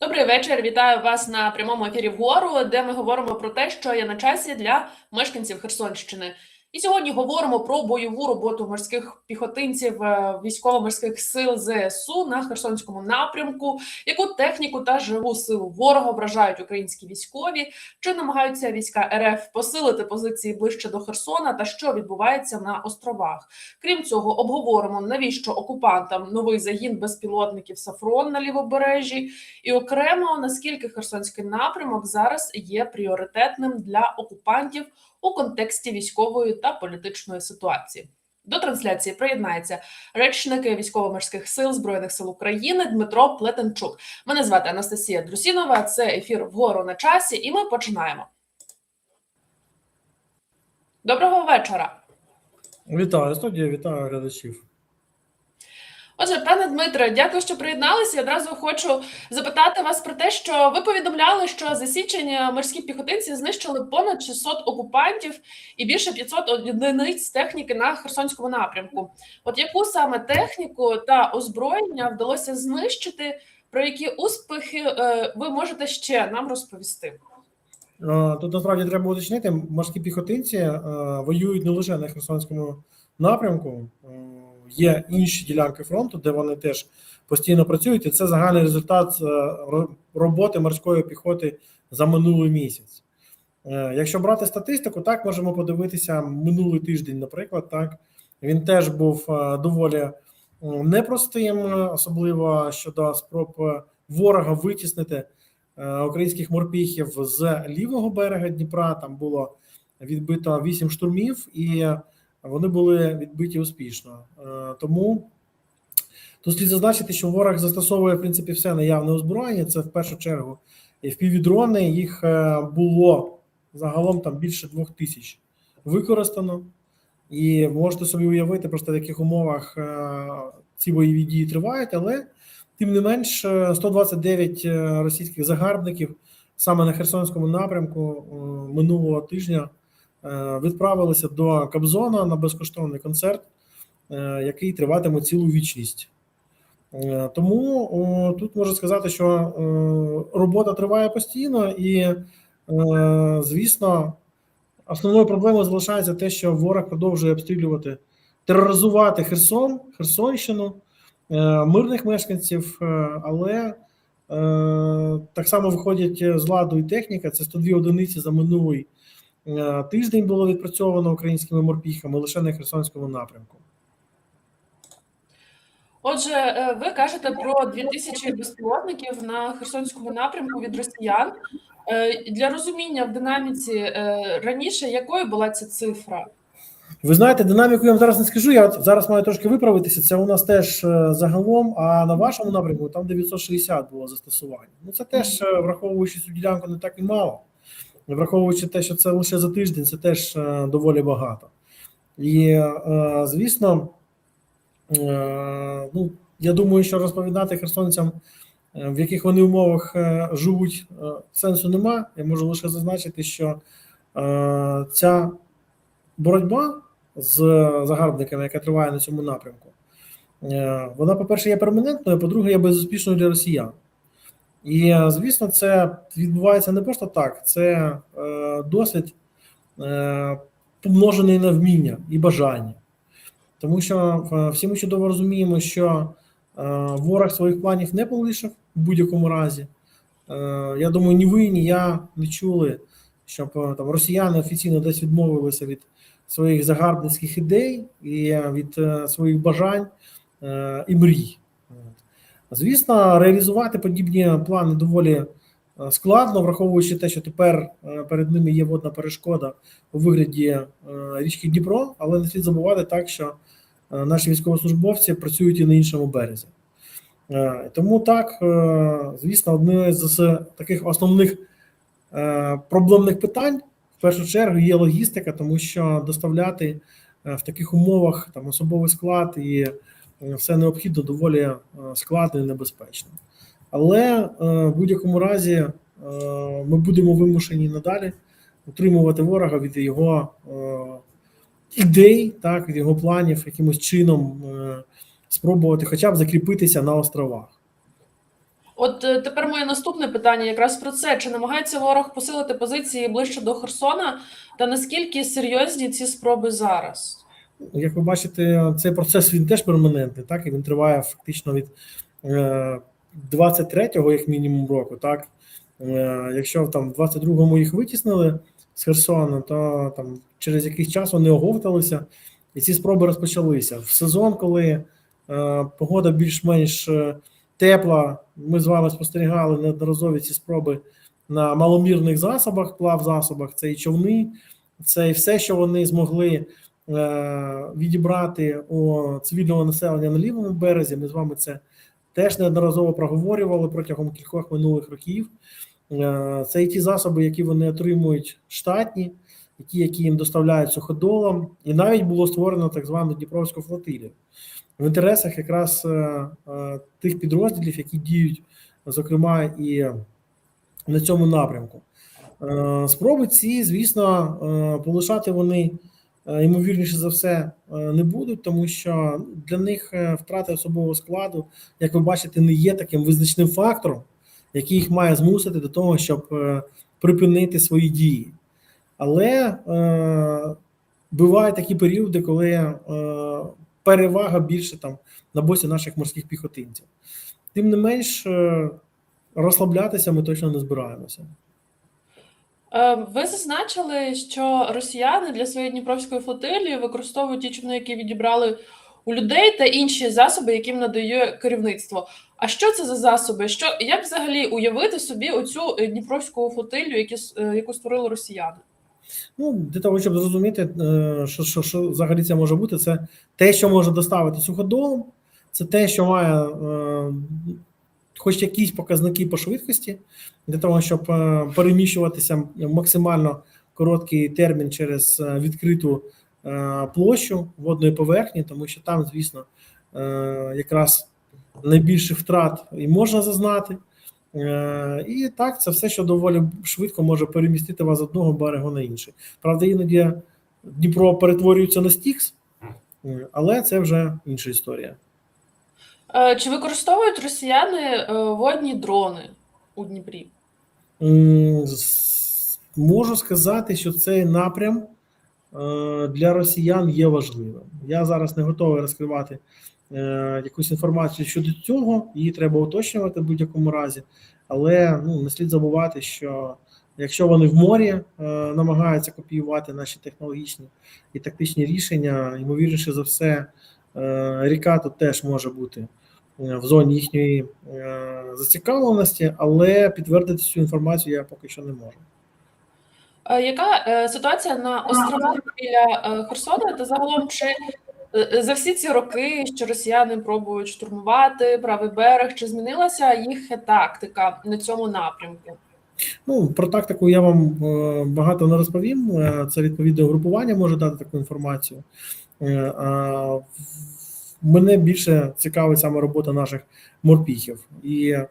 Добрий вечір. Вітаю вас на прямому ефірі вгору, де ми говоримо про те, що є на часі для мешканців Херсонщини. І сьогодні говоримо про бойову роботу морських піхотинців е, військово-морських сил ЗСУ на Херсонському напрямку, яку техніку та живу силу ворога вражають українські військові, чи намагаються війська РФ посилити позиції ближче до Херсона, та що відбувається на островах. Крім цього, обговоримо навіщо окупантам новий загін безпілотників Сафрон на лівобережжі, і окремо наскільки Херсонський напрямок зараз є пріоритетним для окупантів у контексті військової та політичної ситуації. До трансляції приєднається речник військово-морських сил збройних сил України Дмитро Плетенчук. Мене звати Анастасія Друсінова. Це ефір вгору на часі, і ми починаємо. Доброго вечора. Вітаю студія, вітаю глядачів. Отже, пане Дмитре, дякую, що приєдналися. Я одразу хочу запитати вас про те, що ви повідомляли, що за січень морські піхотинці знищили понад 600 окупантів і більше 500 одиниць техніки на Херсонському напрямку. От яку саме техніку та озброєння вдалося знищити? Про які успіхи е, ви можете ще нам розповісти? Е, Тут насправді треба уточнити, морські піхотинці е, воюють не лише на Херсонському напрямку, Е, є інші ділянки фронту, де вони теж постійно працюють, і це загальний результат е, роботи морської піхоти за минулий місяць. Е, Якщо брати статистику, так можемо подивитися минулий тиждень, наприклад, так він теж був е, доволі непростим, особливо щодо спроб ворога витіснити українських морпіхів з лівого берега Дніпра. Там було відбито вісім штурмів, і вони були відбиті успішно. Е, Тому тут слід зазначити, що ворог застосовує в принципі все наявне озброєння. Це в першу чергу і впівдрони. Їх е, було загалом там більше двох тисяч використано. І можете собі уявити, просто в яких умовах е, ці бойові дії тривають, але тим не менш, е, 129 е, російських загарбників саме на Херсонському напрямку минулого тижня відправилися до Кобзона на безкоштовний концерт, е, який триватиме цілу вічність. Е, Тому тут можу сказати, що е, робота триває постійно, і, е, звісно, основною проблемою залишається те, що ворог продовжує обстрілювати, тероризувати Херсон, Херсонщину, е, мирних мешканців, е, але е, так само виходять з ладу і техніка. Це 102 одиниці за минулий е, тиждень було відпрацьовано українськими морпіхами лише на Херсонському напрямку. Отже, е, ви кажете про 2000 безпілотників на Херсонському напрямку від росіян. Е, Для розуміння в динаміці е, раніше якою була ця цифра? Ви знаєте, динаміку я вам зараз не скажу. Я зараз маю трошки виправитися. Це у нас теж е, загалом. А на вашому напрямку там 960 було застосування. Ну це теж е, враховуючи цю ділянку, не так і мало. Враховуючи те, що це лише за тиждень, це теж е, доволі багато. І е, звісно, е, ну я думаю, що розповідати херсонцям, в яких вони умовах живуть, сенсу нема. Я можу лише зазначити, що ця боротьба з загарбниками, яка триває на цьому напрямку, вона, по-перше, є перманентною, а по-друге, є безуспішною для росіян. І, звісно, це відбувається не просто так, це е, досвід е, помножений на вміння і бажання. Тому що е, всі ми чудово розуміємо, що е, ворог своїх планів не полишив в будь-якому разі. Я думаю, ні ви, ні я не чули, щоб там росіяни офіційно десь відмовилися від своїх загарбницьких ідей і від своїх бажань і мрій. Звісно, реалізувати подібні плани доволі е, складно, враховуючи те, що тепер е, перед ними є водна перешкода у вигляді е, річки Дніпро, але не слід забувати так, що наші військовослужбовці працюють і на іншому березі. Тому так, звісно, одне з таких основних проблемних питань в першу чергу є логістика, тому що доставляти в таких умовах там особовий склад і все необхідно доволі е, складно і небезпечно. Але е, в будь-якому разі е, ми будемо вимушені надалі утримувати ворога від його е, ідей, так, від його планів, якимось чином е, спробувати хоча б закріпитися на островах. От е, тепер моє наступне питання якраз про це: чи намагається ворог посилити позиції ближче до Херсона, та наскільки серйозні ці спроби зараз? Як ви бачите, цей процес він теж перманентний, так і він триває фактично від е, 23-го, як мінімум, року. Так, е, якщо там в 22-му їх витіснили з Херсона, то там через якийсь час вони оговталися, і ці спроби розпочалися в сезон, коли е, погода більш-менш е, тепла. Ми з вами спостерігали неодноразові ці спроби на маломірних засобах, плав засобах. Це і човни, це і все, що вони змогли е, відібрати у цивільного населення на лівому березі. Ми з вами це теж неодноразово проговорювали протягом кількох минулих років. Е, Це і ті засоби, які вони отримують штатні, і ті, які їм доставляють суходолом, і навіть було створено так звану Дніпровську флотилію в інтересах якраз е, е, тих підрозділів, які діють, зокрема, і на цьому напрямку. Е, Спроби ці, звісно, е, полишати вони е, ймовірніше за все е, не будуть, тому що для них е, втрата особового складу, як ви бачите, не є таким визначним фактором, який їх має змусити до того, щоб е, припинити свої дії. Але е, бувають такі періоди, коли е, перевага більше там на боці наших морських піхотинців. Тим не менш, е, розслаблятися ми точно не збираємося. Е, Ви зазначили, що росіяни для своєї Дніпровської флотилії використовують ті човни, які відібрали у людей, та інші засоби, яким надає керівництво. А що це за засоби? Що як взагалі уявити собі оцю е, Дніпровську флотилію, які, е, яку створили росіяни? Ну, для того, щоб зрозуміти, що, що, що взагалі це може бути, це те, що може доставити суходолом, це те, що має хоч якісь показники по швидкості, для того, щоб е, переміщуватися максимально короткий термін через е, відкриту е, площу водної поверхні, тому що там, звісно, якраз найбільших втрат і можна зазнати. І так, це все, що доволі швидко може перемістити вас з одного берегу на інший. Правда, іноді Дніпро перетворюється на Стікс, але це вже інша історія. Е, Чи використовують росіяни е, водні дрони у Дніпрі? Можу сказати, що цей напрям е, для росіян є важливим. Я зараз не готовий розкривати якусь інформацію щодо цього, її треба уточнювати в будь-якому разі. Але ну, не слід забувати, що якщо вони в морі намагаються копіювати наші технологічні і тактичні рішення, ймовірніше за все, ріка тут теж може бути е, в зоні їхньої е, зацікавленості, але підтвердити цю інформацію я поки що не можу. Е, Яка е, ситуація на островах біля е, Херсона та загалом чи е, за всі ці роки, що росіяни пробують штурмувати правий берег, чи змінилася їх тактика на цьому напрямку? Ну, про тактику я вам е, багато не розповім. Е, Це відповідне групування може дати таку інформацію. Е, в- Мене більше цікавить саме робота наших морпіхів. І е,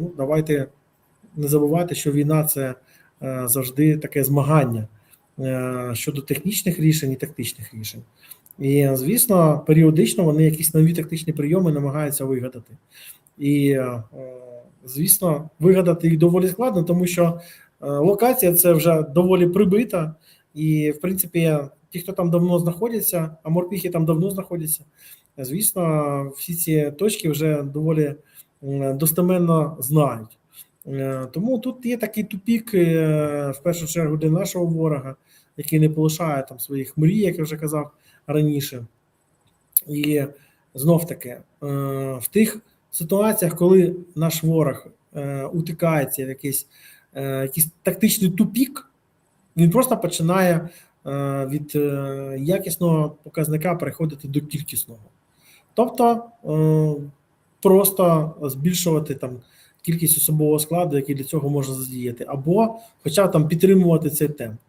ну, давайте не забувати, що війна це е, завжди таке змагання е, щодо технічних рішень і тактичних рішень. І, звісно, періодично вони якісь нові тактичні прийоми намагаються вигадати. І, е, звісно, вигадати їх доволі складно, тому що е, локація це вже доволі прибита, і, в принципі, ті, хто там давно знаходяться, а морпіхи там давно знаходяться, звісно, всі ці точки вже доволі достеменно знають. Е, Тому тут є такий тупік, е, в першу чергу, для нашого ворога, який не полишає там своїх мрій, як я вже казав раніше. І знов таки, е, в тих ситуаціях, коли наш ворог утикається в якийсь, якийсь тактичний тупік, він просто починає від е, якісного показника переходити до кількісного. Тобто е, просто збільшувати там кількість особового складу, який для цього можна задіяти, або хоча б там підтримувати цей темп.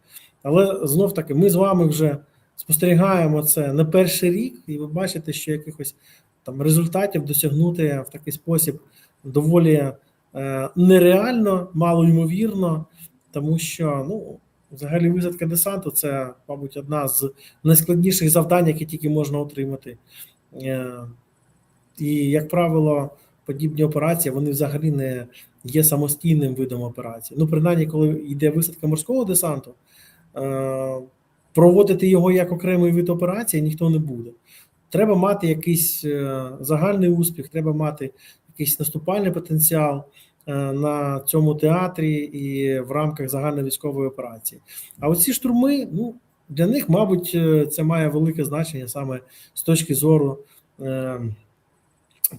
Але знов таки, ми з вами вже спостерігаємо це не перший рік, і ви бачите, що якихось там результатів досягнути в такий спосіб доволі е, нереально, мало ймовірно, тому що ну, взагалі висадка десанту це, мабуть, одна з найскладніших завдань, які тільки можна отримати. Е, і, як правило, подібні операції вони взагалі не є самостійним видом операції. Ну, принаймні, коли йде висадка морського десанту, е, проводити його як окремий вид операції ніхто не буде. Треба мати якийсь е, загальний успіх, треба мати якийсь наступальний потенціал на цьому театрі і в рамках загальної військової операції. А оці штурми, ну для них, мабуть, е, це має велике значення саме з точки зору е,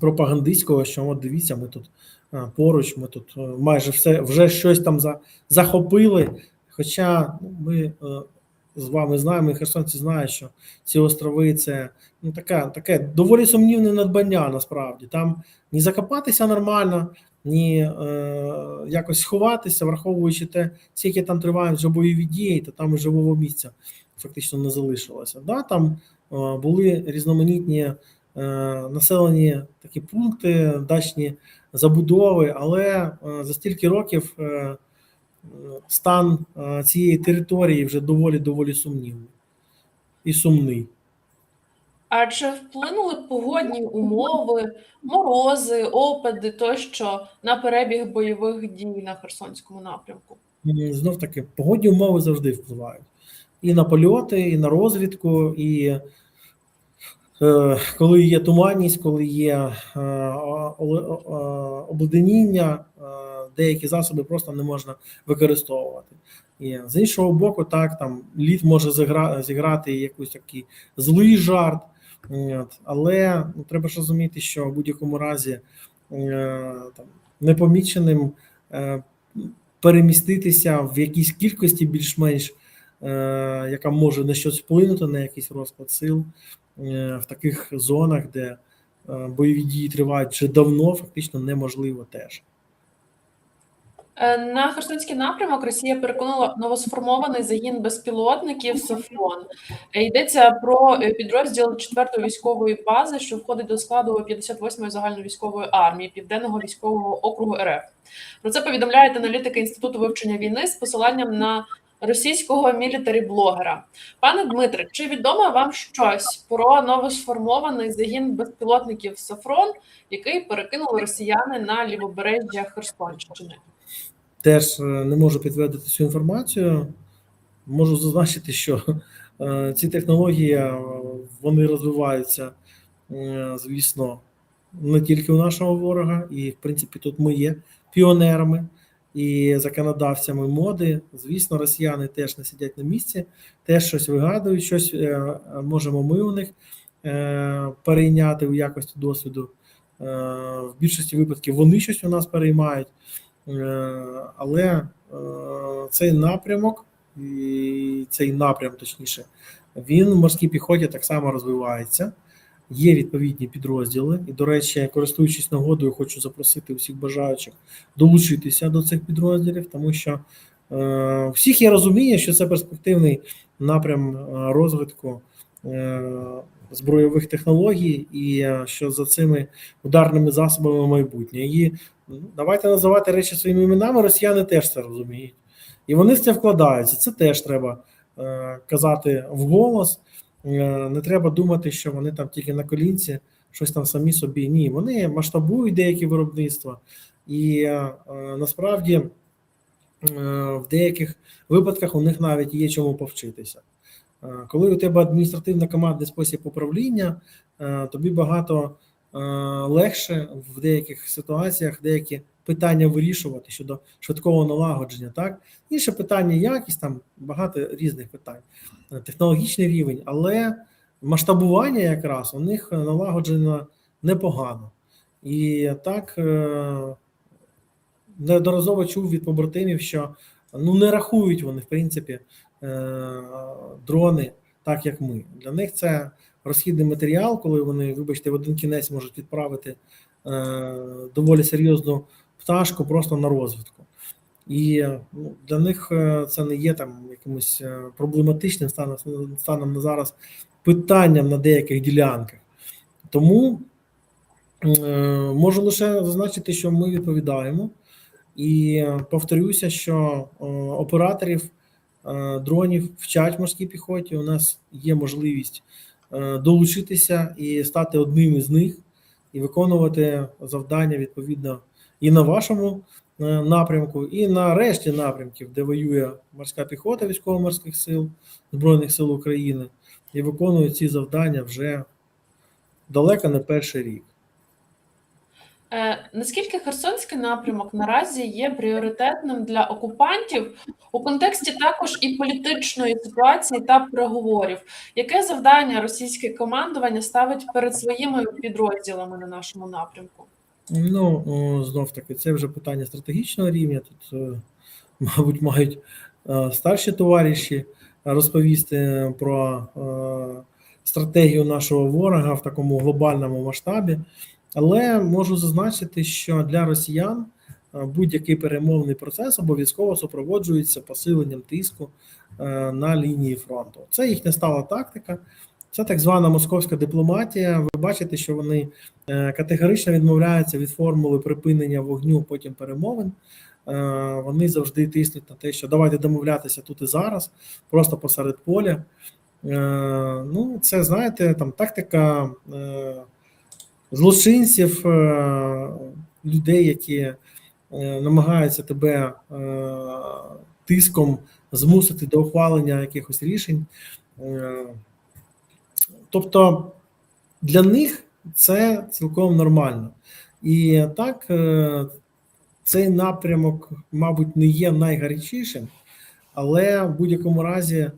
пропагандистського, що от дивіться, ми тут е, поруч, ми тут е, майже все вже щось там за, захопили. Хоча ну, ми е, з вами знаємо, і херсонці знають, що ці острови це ну, таке, таке доволі сумнівне надбання насправді. Там ні закопатися нормально, ні е, якось сховатися, враховуючи те, скільки там тривають вже бойові дії, то там живого місця фактично не залишилося. Да, там е, були різноманітні е, населені такі пункти, дачні забудови, але е, за стільки років е, стан е, цієї території вже доволі доволі сумнівний і сумний. А чи вплинули погодні умови, морози, опади тощо на перебіг бойових дій на Херсонському напрямку? Знов таки, погодні умови завжди впливають і на польоти, і на розвідку, і е, коли є туманність, коли є е, обледеніння, е, деякі засоби просто не можна використовувати. І з іншого боку, так там лід може зігра, зіграти якийсь такий злий жарт. От, але ну, треба ж розуміти, що в будь-якому разі е, там, непоміченим е, переміститися в якійсь кількості більш-менш, е, яка може на щось вплинути, на якийсь розклад сил е, в таких зонах, де е, бойові дії тривають вже давно, фактично неможливо теж. Е, На Херсонський напрямок Росія переконала новосформований загін безпілотників Софрон. Е, Йдеться про е, підрозділ 4-ї військової бази, що входить до складу 58-ї загальновійськової армії Південного військового округу РФ. Про це повідомляють аналітики Інституту вивчення війни з посиланням на російського мілітарі-блогера. Пане Дмитре, чи відомо вам щось про новосформований загін безпілотників Софрон, який перекинули росіяни на лівобережжя Херсонщини? Теж е, не можу підтвердити цю інформацію. Можу зазначити, що е, ці технології е, вони розвиваються, звісно, не тільки у нашого ворога, і в принципі тут ми є піонерами і законодавцями моди. Звісно, росіяни теж не сидять на місці, теж щось вигадують, щось можемо ми у них перейняти у якості досвіду. В більшості випадків вони щось у нас переймають. Е, але е, цей напрямок, цей напрям, точніше, він в морській піхоті так само розвивається. Є відповідні підрозділи, і, до речі, користуючись нагодою, хочу запросити усіх бажаючих долучитися до цих підрозділів, тому що е, всіх є розуміння, що це перспективний напрям е, розвитку е, збройових технологій, і що за цими ударними засобами майбутнє. І Давайте називати речі своїми іменами. Росіяни теж це розуміють, і вони в це вкладаються. Це теж треба е, казати вголос. Е, не треба думати, що вони там тільки на колінці, щось там самі собі. Ні, вони масштабують деякі виробництва, і е, насправді е, в деяких випадках у них навіть є чому повчитися. Е, коли у тебе адміністративно-командний спосіб управління, е, тобі багато е, легше в деяких ситуаціях деякі питання вирішувати щодо швидкого налагодження. Так, інше питання, якість там багато різних питань, Е, технологічний рівень, але масштабування якраз у них е, налагоджено непогано. І так е, неодноразово чув від побратимів, що ну не рахують вони, в принципі, е, дрони так, як ми. Для них це розхідний матеріал, коли вони, вибачте, в один кінець можуть відправити е, доволі серйозну пташку просто на розвитку. І ну, для них е, це не є там якимось е, проблематичним станом, станом на зараз питанням на деяких ділянках. Тому е, можу лише зазначити, що ми відповідаємо. І повторюся, що е, операторів е, дронів вчать морській піхоті. У нас є можливість долучитися і стати одним із них. і виконувати завдання відповідно і на вашому е, напрямку, і на решті напрямків, де воює морська піхота військово-морських сил Збройних сил України, і виконують ці завдання вже далеко не перший рік. Е, наскільки Херсонський напрямок наразі є пріоритетним для окупантів у контексті також і політичної ситуації та переговорів? Яке завдання російське командування ставить перед своїми підрозділами на нашому напрямку? Ну, знов таки, це вже питання стратегічного рівня. Тут, е, мабуть, мають е, старші товариші розповісти про стратегію нашого ворога в такому глобальному масштабі. Але можу зазначити, що для росіян е, будь-який перемовний процес обов'язково супроводжується посиленням тиску е, на лінії фронту. Це їхня стала тактика. Це так звана московська дипломатія. Ви бачите, що вони е, категорично відмовляються від формули припинення вогню, потім перемовин. Вони завжди тиснуть на те, що давайте домовлятися тут і зараз, просто посеред поля. Ну, це знаєте, там тактика злочинців, е, людей, які е, намагаються тебе е, тиском змусити до ухвалення якихось рішень. Тобто для них це цілком нормально. І так, цей напрямок, мабуть, не є найгарячішим, але в будь-якому разі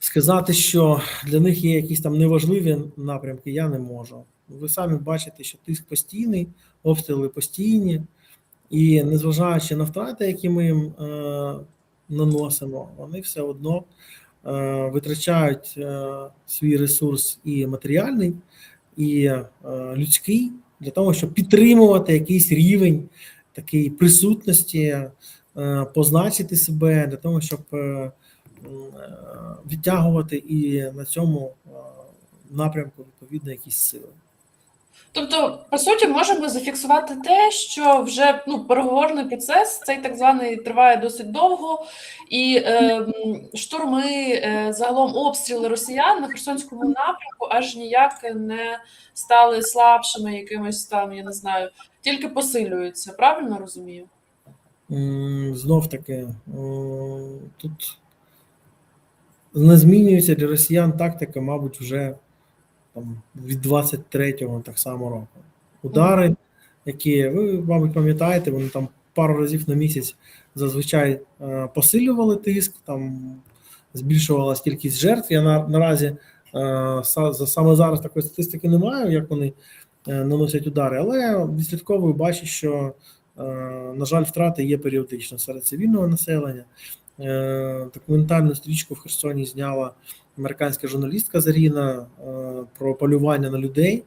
сказати, що для них є якісь там неважливі напрямки, я не можу. Ви самі бачите, що тиск постійний, обстріли постійні, і незважаючи на втрати, які ми їм е, наносимо, вони все одно е, витрачають е, свій ресурс і матеріальний, і е, людський для того, щоб підтримувати якийсь рівень такої присутності, е, позначити себе для того, щоб е, е, відтягувати і на цьому е, напрямку відповідно якісь сили. Тобто, по суті, можемо зафіксувати те, що вже ну переговорний процес цей так званий триває досить довго, і е, штурми, е, загалом обстріли росіян на Херсонському напрямку аж ніяк не стали слабшими, якимось там, я не знаю, тільки посилюються. Правильно розумію? Знов таки, тут не змінюється для росіян тактика, мабуть, вже там, від 23-го так само року. Удари, які ви, мабуть, пам'ятаєте, вони там пару разів на місяць зазвичай е, посилювали тиск, там збільшувалась кількість жертв. Я на, наразі е, саме зараз такої статистики не маю, як вони е, наносять удари, але відслідковую бачу, що На жаль, втрати є періодично серед цивільного населення. Е, Документальну стрічку в Херсоні зняла американська журналістка Заріна е, про полювання на людей.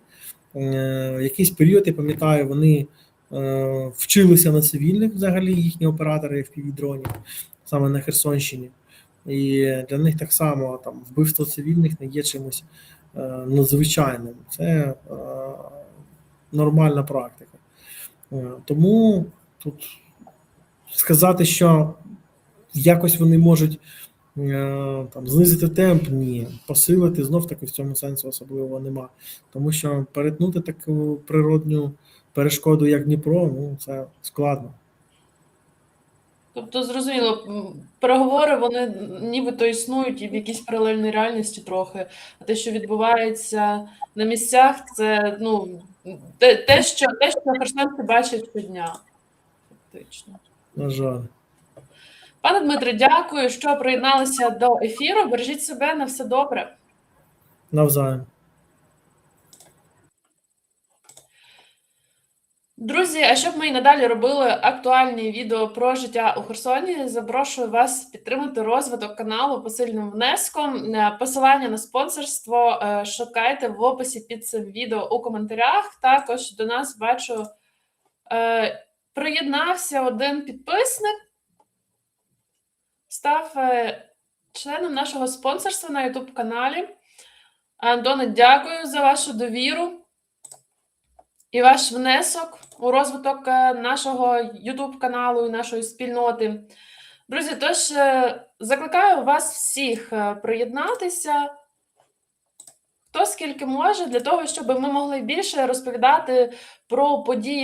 Е, В якийсь період, я пам'ятаю, вони е, вчилися на цивільних взагалі, їхні оператори FPV-дронів, саме на Херсонщині. І для них так само там вбивство цивільних не є чимось е, надзвичайним. Це е, нормальна практика. Е, Тому тут сказати, що якось вони можуть е, там знизити темп, ні, посилити знов таки в цьому сенсу особливо нема. Тому що перетнути таку природню перешкоду, як Дніпро, ну це складно. Тобто, зрозуміло, переговори вони нібито існують і в якійсь паралельній реальності трохи. А те, що відбувається на місцях, це ну те, те, що те, що херсонці бачать щодня. Фактично. На жаль. Пане Дмитре, дякую, що приєдналися до ефіру. Бережіть себе на все добре. Навзаєм. Друзі, а щоб ми і надалі робили актуальні відео про життя у Херсоні, запрошую вас підтримати розвиток каналу посильним внеском. Е, Посилання на спонсорство е, шукайте в описі під цим відео у коментарях. Також до нас бачу е, приєднався один підписник, став е, членом нашого спонсорства на YouTube каналі. Антоне, дякую за вашу довіру і ваш внесок у розвиток е, нашого YouTube каналу і нашої спільноти. Друзі, тож е, закликаю вас всіх приєднатися. Хто скільки може для того, щоб ми могли більше розповідати про події